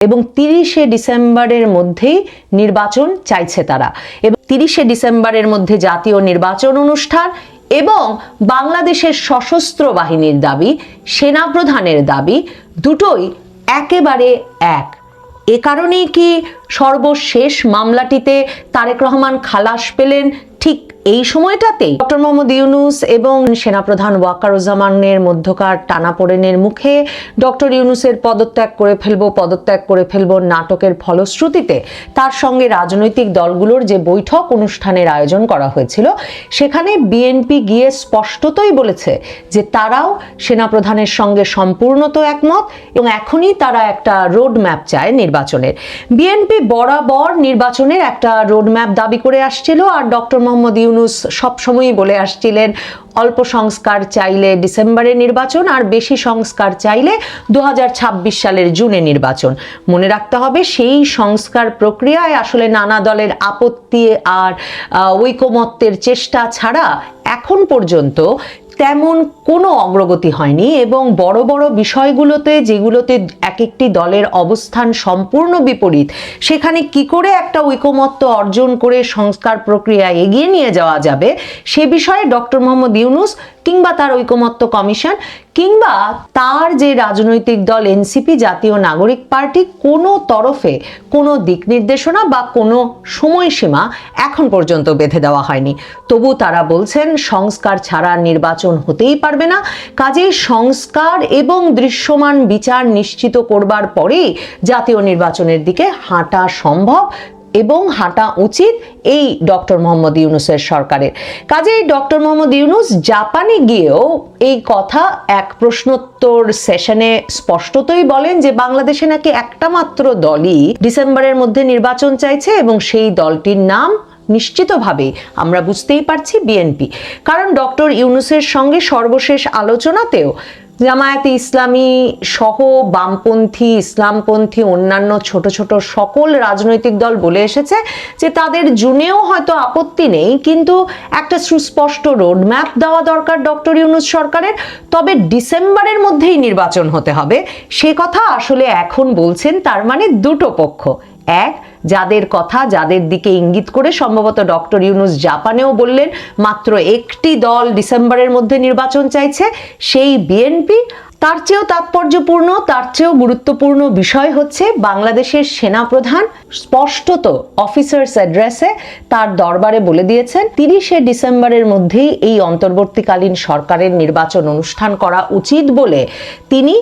এবং তিরিশে ডিসেম্বরের মধ্যেই নির্বাচন চাইছে তারা। এবং তিরিশে ডিসেম্বরের মধ্যে জাতীয় নির্বাচন অনুষ্ঠান এবং বাংলাদেশের সশস্ত্র বাহিনীর দাবি, সেনাপ্রধানের দাবি, দুটোই একেবারে এক। এ কারণেই কি সর্বশেষ মামলাটিতে তারেক রহমান খালাস পেলেন এই সময়টাতেই ডক্টর মোহাম্মদ ইউনুস এবং সেনাপ্রধান ওয়াকারুজ্জামানের মধ্যকার টানাপোড়েনের মুখে ডক্টর ইউনুসের পদত্যাগ করে ফেলব, পদত্যাগ করে ফেলব নাটকের ফলশ্রুতিতে। তার সঙ্গে রাজনৈতিক দলগুলোর যে বৈঠক অনুষ্ঠানের আয়োজন করা হয়েছিল, সেখানে বিএনপি গিয়ে স্পষ্টতই বলেছে যে তারাও সেনাপ্রধানের সঙ্গে সম্পূর্ণত একমত এবং এখনই তারা একটা রোড ম্যাপ চায় নির্বাচনের। বিএনপি বরাবর নির্বাচনের একটা রোড ম্যাপ দাবি করে আসছিল আর ডক্টর মোহাম্মদ ইউনুস সবসময়ই বলে আসছিলেন, অল্প সংস্কার চাইলে ডিসেম্বরে নির্বাচন আর বেশি সংস্কার চাইলে দু হাজার ছাব্বিশ সালের জুনে নির্বাচন। মনে রাখতে হবে সেই সংস্কার প্রক্রিয়ায় আসলে নানা দলের আপত্তি আর ঐকমত্যের চেষ্টা ছাড়া এখন পর্যন্ত তেমন কোনো অগ্রগতি হয়নি এবং বড় বড় বিষয়গুলোতে যেগুলোতে এক একটি দলের অবস্থান সম্পূর্ণ বিপরীত, সেখানে কি করে একটা ঐকমত্য অর্জন করে সংস্কার প্রক্রিয়া এগিয়ে নিয়ে যাওয়া যাবে, সে বিষয়ে ডক্টর মোহাম্মদ ইউনুস কিংবা তার ঐকমত্য কমিশন, কিংবা তার যে রাজনৈতিক দল এনসিপি, জাতীয় নাগরিক পার্টি, কোনো তরফে কোনো দিক নির্দেশনা বা কোনো সময়সীমা এখন পর্যন্ত বেঁধে দেওয়া হয়নি। তবু তারা বলছেন, সংস্কার ছাড়া নির্বাচন হতেই পারবে না। কাজেই সংস্কার এবং দৃশ্যমান বিচার নিশ্চিত করবার পরেই জাতীয় নির্বাচনের দিকে হাঁটা সম্ভব। এবং হাঁটা উচিত এই ডক্টর মোহাম্মদ ইউনুসের সরকারের। কাজেই ডক্টর মোহাম্মদ ইউনুস জাপানে গিয়েও এই কথা এক প্রশ্নোত্তর সেশনে স্পষ্টতই বলেন যে বাংলাদেশে নাকি একটা মাত্র দলই ডিসেম্বরের মধ্যে নির্বাচন চাইছে এবং সেই দলটির নাম নিশ্চিতভাবে আমরা বুঝতেই পারছি বিএনপি। কারণ ডক্টর ইউনুসের সঙ্গে সর্বশেষ আলোচনাতেও জামায়াতে ইসলামী সহ বামপন্থী, ইসলামপন্থী, অন্যান্য ছোট ছোট সকল রাজনৈতিক দল বলে এসেছে যে তাদের জুনেও হয়তো আপত্তি নেই, কিন্তু একটা সুস্পষ্ট রোডম্যাপ দেওয়া দরকার ডক্টর ইউনুস সরকারের। তবে ডিসেম্বরের মধ্যেই নির্বাচন হতে হবে। সে কথা আসলে এখন বলছেন তার মানে দুটো পক্ষ। এক যাদের কথা, যাদের দিকে ইঙ্গিত করে সম্ভবত ডক্টর ইউনুস জাপানেও বললেন, মাত্র একটি দল ডিসেম্বরের মধ্যে নির্বাচন চাইছে, সেই বিএনপি তার চেয়েও তাৎপর্যপূর্ণ, তার চেয়েও গুরুত্বপূর্ণ বিষয় হচ্ছে বাংলাদেশের সেনাপ্রধান, স্পষ্টত অফিসার্স অ্যাড্রেসে তার দরবারে বলে দিয়েছেন, তিরিশে ডিসেম্বরের মধ্যেই এই অন্তর্বর্তীকালীন সরকারের নির্বাচন অনুষ্ঠান করা উচিত বলে তিনি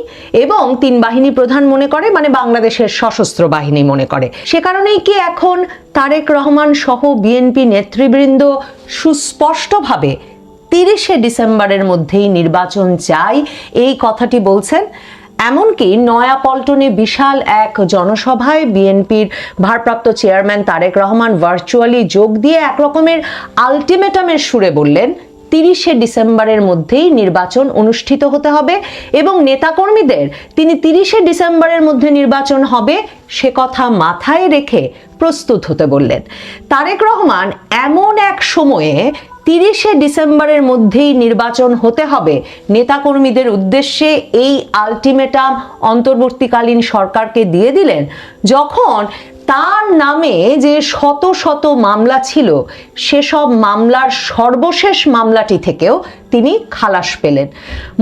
এবং তিন বাহিনী প্রধান মনে করে মানে বাংলাদেশের সশস্ত্র বাহিনী মনে করে। সে কারণেই কি এখন তারেক রহমান সহ বিএনপি নেতৃবৃন্দ সুস্পষ্টভাবে তিরিশে ডিসেম্বরের মধ্যেই নির্বাচন চাই। এই কথাটি বলছেন এমনকি নয়াপল্টনে বিশাল এক জনসভায় বিএনপির ভারপ্রাপ্ত চেয়ারম্যান তারেক রহমান ভার্চুয়ালি যোগ দিয়ে এক রকমের আলটিমেটামের সুরে বললেন, তিরিশে ডিসেম্বরের মধ্যেই নির্বাচন অনুষ্ঠিত হতে হবে এবং নেতাকর্মীদের তিনি তিরিশে ডিসেম্বরের মধ্যে নির্বাচন হবে সে কথা মাথায় রেখে প্রস্তুত হতে বললেন। তারেক রহমান এমন এক সময়ে তিরিশে ডিসেম্বরের মধ্যেই নির্বাচন হতে হবে। নেতাকর্মীদের উদ্দেশ্যে এই আলটিমেটাম অন্তর্বর্তীকালীন সরকারকে দিয়ে দিলেন। যখন তার নামে যে শত শত মামলা ছিল, সেসব মামলার সর্বশেষ মামলাটি থেকেও তিনি খালাস পেলেন।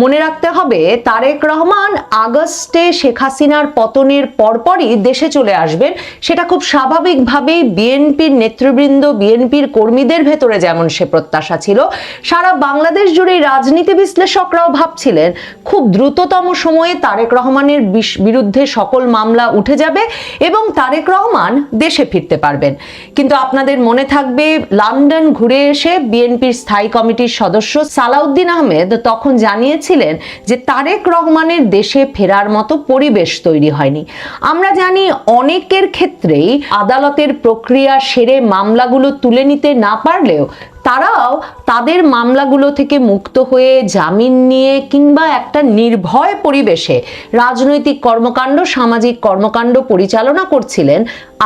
মনে রাখতে হবে, তারেক রহমান আগস্টে শেখ হাসিনার পতনের পরপরই দেশে চলে আসবেন। সেটা খুব স্বাভাবিকভাবেই বিএনপির নেতৃবৃন্দ, বিএনপির কর্মীদের ভেতরে যেমন সে প্রত্যাশা ছিল, সারা বাংলাদেশ জুড়ে রাজনীতি বিশ্লেষকরাও ভাবছিলেন, খুব দ্রুততম সময়ে তারেক রহমানের বিরুদ্ধে সকল মামলা উঠে যাবে এবং তারেক রহমান দেশে ফিরতে পারবেন। কিন্তু আপনাদের মনে থাকবে, লন্ডন ঘুরে এসে বিএনপির স্থায়ী কমিটির সদস্য সালাউদ্দিন আহমেদ তখন জানিয়েছিলেন যে তারেক রহমানের দেশে ফেরার মতো পরিবেশ তৈরি হয়নি। আমরা জানি অনেকের ক্ষেত্রেই আদালতের প্রক্রিয়া সেরে মামলাগুলো তুলে নিতে না পারলেও তারাও তাদের মামলাগুলো থেকে মুক্ত হয়ে জামিন নিয়ে কিংবা একটা নির্ভয় পরিবেশে রাজনৈতিক কর্মকাণ্ড, সামাজিক কর্মকাণ্ড পরিচালনা করছিলেন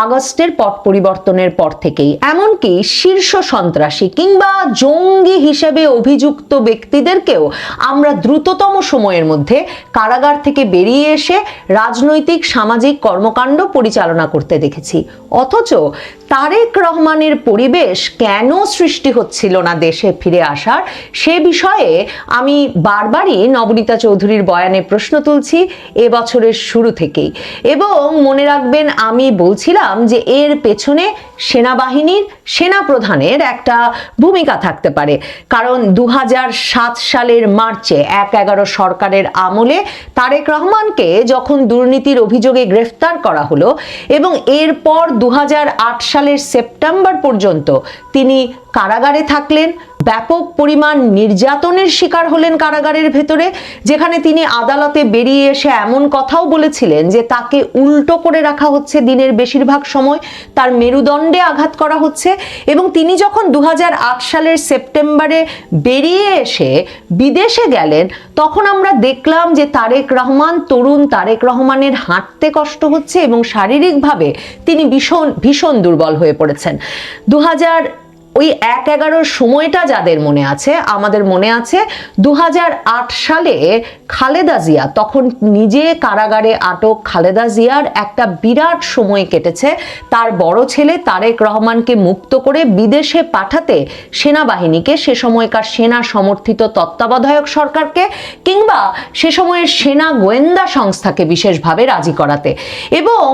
আগস্টের পট পরিবর্তনের পর থেকেই। এমনকি শীর্ষ সন্ত্রাসী কিংবা জঙ্গি হিসেবে অভিযুক্ত ব্যক্তিদেরকেও আমরা দ্রুততম সময়ের মধ্যে কারাগার থেকে বেরিয়ে এসে রাজনৈতিক, সামাজিক কর্মকাণ্ড পরিচালনা করতে দেখেছি। অথচ তারেক রহমানের পরিবেশ কেন সৃষ্টি হচ্ছিল না দেশে ফিরে আসার। সে বিষয়ে আমি বারবারই নবনীতা চৌধুরীর বয়ানে প্রশ্ন তুলছি এবছরের শুরু থেকেই। এবং মনে রাখবেন আমি বলছিলাম যে এর পেছনে সেনাবাহিনীর সেনাপ্রধানের একটা ভূমিকা থাকতে পারে। কারণ দু হাজার সাত সালের মার্চে এক এগারো সরকারের আমলে তারেক রহমানকে যখন দুর্নীতির অভিযোগে গ্রেফতার করা হলো এবং এরপর দু হাজার আট সালের সেপ্টেম্বর পর্যন্ত তিনি কারাগারে থাকলেন ব্যাপক পরিমাণ নির্যাতনের শিকার হলেন কারাগারের ভেতরে, যেখানে তিনি আদালতে বেরিয়ে এসে এমন কথাও বলেছিলেন যে তাকে উল্টো করে রাখা হচ্ছে দিনের বেশিরভাগ সময়, তার মেরুদণ্ডে আঘাত করা হচ্ছে এবং তিনি যখন দু হাজার আট সালের সেপ্টেম্বরে বেরিয়ে এসে বিদেশে গেলেন, তখন আমরা দেখলাম যে তারেক রহমান তরুণ তারেক রহমানের হাঁটতে কষ্ট হচ্ছে এবং শারীরিকভাবে তিনি ভীষণ ভীষণ দুর্বল হয়ে পড়েছেন। দু হাজার ওই এক এগারোর সময়টা যাদের মনে আছে, আমাদের মনে আছে দু হাজার আট সালে খালেদা জিয়া, তখন নিজে কারাগারে আটক খালেদা জিয়ার একটা বিরাট সময় কেটেছে। তার বড় ছেলে তারেক রহমানকে মুক্ত করে বিদেশে পাঠাতে সেনাবাহিনীকে, সে সময়কার সেনা সমর্থিত তত্ত্বাবধায়ক সরকারকে, কিংবা সে সময়ের সেনা গোয়েন্দা সংস্থাকে বিশেষভাবে রাজি করাতে। এবং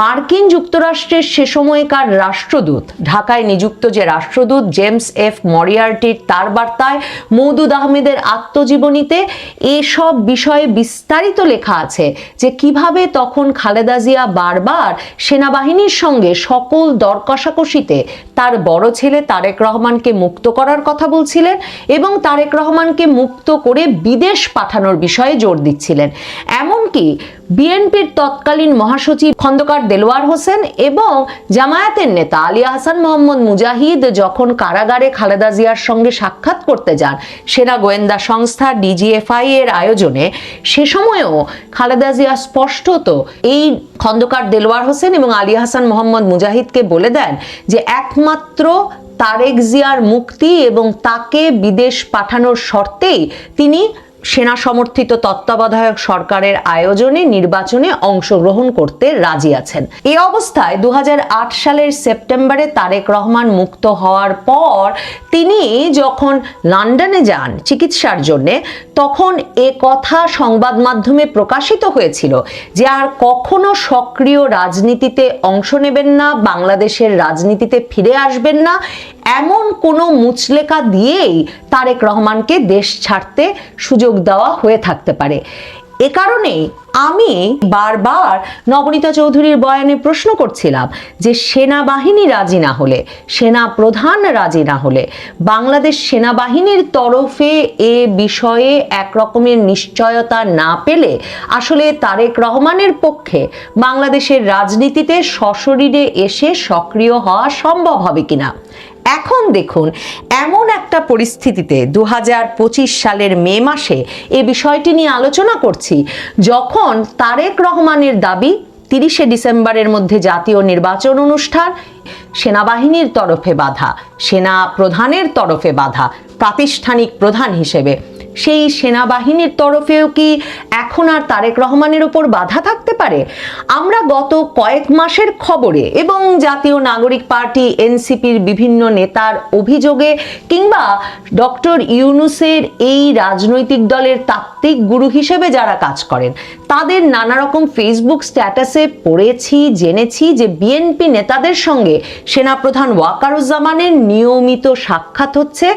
মার্কিন যুক্তরাষ্ট্রের সে সময়কার রাষ্ট্রদূত, ঢাকায় নিযুক্ত যে রাষ্ট্রদূত জেমস এফ মরিয়ার্টির তার বার্তায় মৌদুদ আহমেদের আত্মজীবনীতে এসব বিষয়ে বিস্তারিত লেখা আছে যে কীভাবে তখন খালেদা জিয়া বারবার সেনাবাহিনীর সঙ্গে সকল দর কষাকষিতে তার বড় ছেলে তারেক রহমানকে মুক্ত করার কথা বলছিলেন এবং তারেক রহমানকে মুক্ত করে বিদেশ পাঠানোর বিষয়ে জোর দিচ্ছিলেন। এমনকি বিএনপির তৎকালীন মহাসচিব খন্দকার দেলোয়ার হোসেন এবং জামায়াতের নেতা আলিয়া হাসান মোহাম্মদ মুজাহিদ যখন কারাগারে খালেদা জিয়ার সঙ্গে সাক্ষাৎ করতে যান, সেনা গোয়েন্দা সংস্থা ডিজিএফআই এর আয়োজনে, সে সময়েও খালেদা জিয়া স্পষ্টত এই খন্দকার দেলোয়ার হোসেন এবং আলিয়া হাসান মোহাম্মদ মুজাহিদকে বলে দেন যে একমাত্র তারেক জিয়ার মুক্তি এবং তাকে বিদেশ পাঠানোর শর্তেই তিনি সেনা সমর্থিত তত্ত্বাবধায়ক সরকারের আয়োজনে নির্বাচনে অংশগ্রহণ করতে রাজি আছেন। এ অবস্থায় দু হাজার আট সালের সেপ্টেম্বরে তারেক রহমান মুক্ত হওয়ার পর তিনি যখন লন্ডনে যান চিকিৎসার জন্যে, তখন এ কথা সংবাদ মাধ্যমে প্রকাশিত হয়েছিল যে আর কখনো সক্রিয় রাজনীতিতে অংশ নেবেন না, বাংলাদেশের রাজনীতিতে ফিরে আসবেন না এমন কোনো মুচলেকা দিয়েই তারেক রহমানকে দেশ ছাড়তে সুযোগ দেওয়া হয়ে থাকতে পারে। এ কারণেই আমি বারবার নবনীতা চৌধুরীর বয়ানে প্রশ্ন করছিলাম যে সেনাবাহিনী রাজি না হলে সেনা প্রধান রাজি না হলে, বাংলাদেশ সেনাবাহিনীর তরফে এ বিষয়ে এক রকমের নিশ্চয়তা না পেলে আসলে তারেক রহমানের পক্ষে বাংলাদেশের রাজনীতিতে সশরীরে এসে সক্রিয় হওয়া সম্ভব হবে কিনা? এখন দেখুন, এমন একটা পরিস্থিতিতে দু হাজার পঁচিশ সালের মে মাসে এ বিষয়টি নিয়ে আলোচনা করছি, যখন তারেক রহমানের দাবি তিরিশে ডিসেম্বরের মধ্যে জাতীয় নির্বাচন অনুষ্ঠান সেনাবাহিনীর তরফে বাধা, সেনা প্রধানের তরফে বাধা, প্রাতিষ্ঠানিক প্রধান হিসেবে। সেই সেনাবাহিনীর তরফেও কি এখন আর তারেক রহমানের উপর বাধা থাকতে পারে? আমরা গত কয়েক মাসের খবরে এবং জাতীয় নাগরিক পার্টি, এনসিপির বিভিন্ন নেতার অভিযোগে কিংবা ডক্টর ইউনুসের এই রাজনৈতিক দলের তাত্ত্বিক গুরু হিসেবে যারা কাজ করেন, তাদের নানা রকম ফেসবুক স্ট্যাটাসে পড়েছি, জেনেছি যে বিএনপি নেতাদের সঙ্গে সেনাপ্রধান ওয়াকারুজ্জামানের নিয়মিত সাক্ষাৎ হচ্ছে।